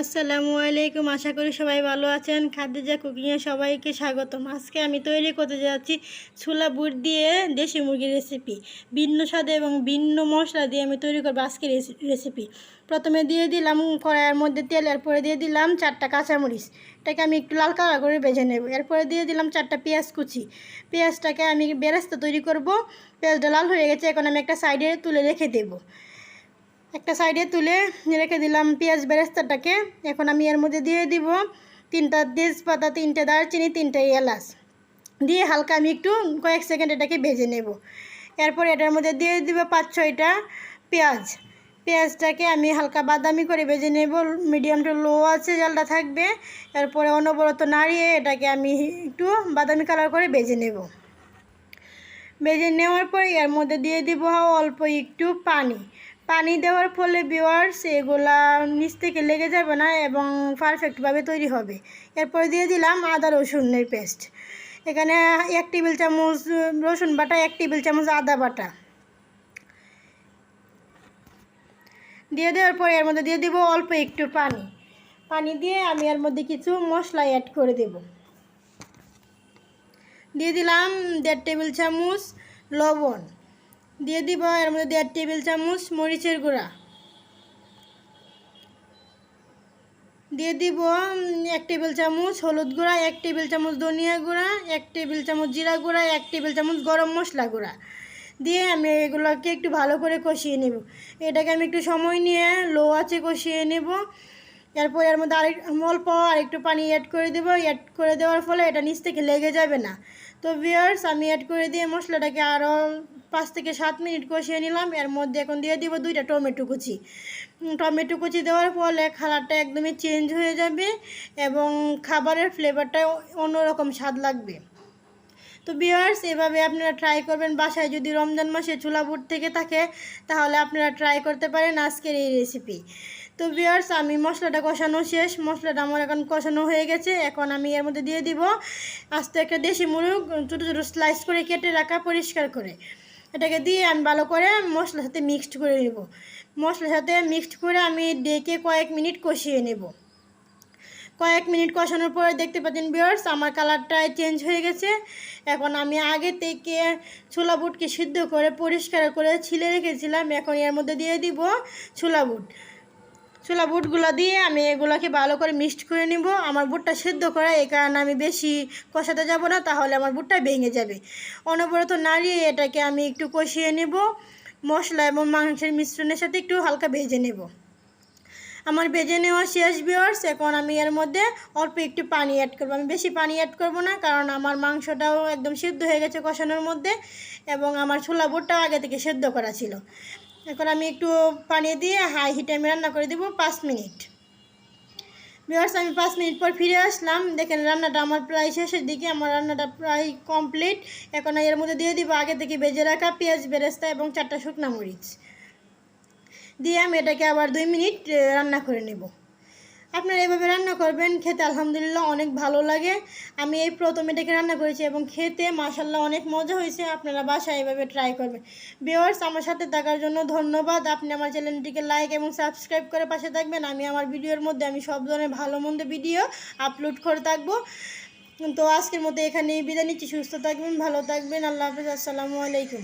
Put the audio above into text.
আসসালামু আলাইকুম। আশা করি সবাই ভালো আছেন। খাদ্যজা কুকিংয়ে সবাইকে স্বাগতম। আজকে আমি তৈরি করতে যাচ্ছি ছোলা বুট দিয়ে দেশি মুরগির রেসিপি। ভিন্ন স্বাদে এবং ভিন্ন মশলা দিয়ে আমি তৈরি করব আজকের রেসিপি। প্রথমে দিয়ে দিলাম কড়াইয়ের মধ্যে তেল, এরপরে দিয়ে দিলাম চারটা কাঁচামরিচ। এটাকে আমি একটু লাল কালার করে ভেজে নেব। এরপরে দিয়ে দিলাম চারটা পেঁয়াজ কুচি। পেঁয়াজটাকে আমি বেরেস্তা তৈরি করব। পেঁয়াজটা লাল হয়ে গেছে। এখন আমি একটা সাইডে তুলে রেখে দেবো। একটা সাইডে তুলে রেখে দিলাম পেঁয়াজ বেরেস্তাটাকে। এখন আমি এর মধ্যে দিয়ে দিব তিনটা তেজপাতা, তিনটে দারচিনি, তিনটে এলাচ। দিয়ে হালকা আমি একটু কয়েক সেকেন্ড এটাকে ভেজে নেব। এরপর এটার মধ্যে দিয়ে দিব পাঁচ ছয়টা পেঁয়াজ। পেঁয়াজটাকে আমি হালকা বাদামি করে ভেজে নেব। মিডিয়াম টু লো আছে, জালটা থাকবে। এরপরে অনবরত নাড়িয়ে এটাকে আমি একটু বাদামি কালার করে ভেজে নেব। ভেজে নেওয়ার পর এর মধ্যে দিয়ে দিব অল্প একটু পানি। পানি দেওয়ার ফলে বিওয়ার্স এগুলা নিচ থেকে লেগে যাবে না এবং পারফেক্টভাবে তৈরি হবে। এরপর দিয়ে দিলাম আদা, রসুনের পেস্ট এখানে এক টেবিল চামচ রসুন বাটা, এক টেবিল চামচ আদা বাটা। দিয়ে দেওয়ার পরে এর মধ্যে দিয়ে দেবো অল্প একটু পানি। পানি দিয়ে আমি এর মধ্যে কিছু মশলা অ্যাড করে দেব। দিয়ে দিলাম দেড় টেবিল চামচ লবণ। দিয়ে দিব, এর মধ্যে দেড় টেবিল চামচ মরিচের গুঁড়া। দিয়ে দিব এক টেবিল চামচ হলুদ গুঁড়া, এক টেবিল চামচ ধনিয়া গুঁড়া, এক টেবিল চামচ জিরা গুঁড়া, এক টেবিল চামচ গরম মশলা গুঁড়া। দিয়ে আমি এগুলোকে একটু ভালো করে কষিয়ে নেব। এটাকে আমি একটু সময় নিয়ে লো আছে কষিয়ে নেব। এরপর এর মধ্যে আরেক অল্প আরেকটু পানি অ্যাড করে দেবো। অ্যাড করে দেওয়ার ফলে এটা নিচ থেকে লেগে যাবে না। তো ভিয়ার্স আমি অ্যাড করে দিয়ে মশলাটাকে আরও পাঁচ থেকে সাত মিনিট কষিয়ে নিলাম। এর মধ্যে এখন দিয়ে দিব দুইটা টমেটো কুচি। টমেটো কুচি দেওয়ার ফলে খালারটা একদমই চেঞ্জ হয়ে যাবে এবং খাবারের ফ্লেভারটা অন্যরকম স্বাদ লাগবে। তো বিয়ার্স এভাবে আপনারা ট্রাই করবেন। বাসায় যদি রমজান মাসে চুলা বুট থেকে থাকে, তাহলে আপনারা ট্রাই করতে পারেন আজকের এই রেসিপি তো বিয়ার্স আমি মশলাটা কষানো শেষ। মশলাটা আমার এখন কষানো হয়ে গেছে। এখন আমি এর মধ্যে দিয়ে দিব আস্তে একটা দেশি মুরগ, ছোটো ছোটো স্লাইস করে কেটে রাখা, পরিষ্কার করে। এটাকে দিয়ে আমি ভালো করে মশলার সাথে মিক্সড করে নেব। মশলার সাথে মিক্সড করে আমি ডেকে কয়েক মিনিট কষিয়ে নেব। কয়েক মিনিট কষানোর পরে দেখতে পাচ্ছেন বিয়ার্স আমার কালারটা চেঞ্জ হয়ে গেছে। এখন আমি আগে থেকে ছোলা বুটকে সিদ্ধ করে, পরিষ্কার করে ছিলে রেখেছিলাম। এখন এর মধ্যে দিয়ে দিব ছোলা বুট। ছোলা বুটগুলো দিয়ে আমি এগুলোকে ভালো করে মিক্সড করে নিব। আমার বুটটা সেদ্ধ করা এই কারণে আমি বেশি কষাতে যাব না, তাহলে আমার বুটটা ভেঙে যাবে। অনবরত নাড়িয়ে এটাকে আমি একটু কষিয়ে নেব। মশলা এবং মাংসের মিশ্রণের সাথে একটু হালকা ভেজে নেব। আমার ভেজে নেওয়া শেষ বিয়ার্স এখন আমি এর মধ্যে অল্প একটু পানি অ্যাড করব। আমি বেশি পানি অ্যাড করব না, কারণ আমার মাংসটাও একদম সিদ্ধ হয়ে গেছে কষানোর মধ্যে এবং আমার ছোলা বুটটাও আগে থেকে সেদ্ধ করা ছিল। এখন আমি একটু পানি দিয়ে হাই হিটে আমি রান্না করে দেবো পাঁচ মিনিট। বিহার্স আমি পাঁচ মিনিট পর ফিরে আসলাম। দেখেন রান্নাটা আমার প্রায় শেষের দিকে, আমার রান্নাটা প্রায় কমপ্লিট এখন এর মধ্যে দিয়ে দিব আগে থেকে বেজে রাখা পেঁয়াজ, বেরেস্তা এবং চারটা শুকনা মরিচ। দিয়ে আমি এটাকে আবার দুই মিনিট রান্না করে নেব। আপনারা এভাবে রান্না করবেন, খেতে আলহামদুলিল্লাহ অনেক ভালো লাগে। আমি এই প্রথম এটাকে রান্না করেছি এবং খেতে মাসাল্লাহ অনেক মজা হয়েছে, আপনারা বাসায় এভাবে ট্রাই করবেন। ভিওয়ার্স আমার সাথে থাকার জন্য ধন্যবাদ। আপনি আমার চ্যানেলটিকে লাইক এবং সাবস্ক্রাইব করে পাশে থাকবেন। আমি আমার ভিডিওর মধ্যে আমি সব ধরনের ভালো মন্দ ভিডিও আপলোড করে থাকব। তো আজকের মতো এখানেই বিদায় নিচ্ছি। সুস্থ থাকবেন, ভালো থাকবেন। আল্লাহ হাফিজ। আসসালামু আলাইকুম।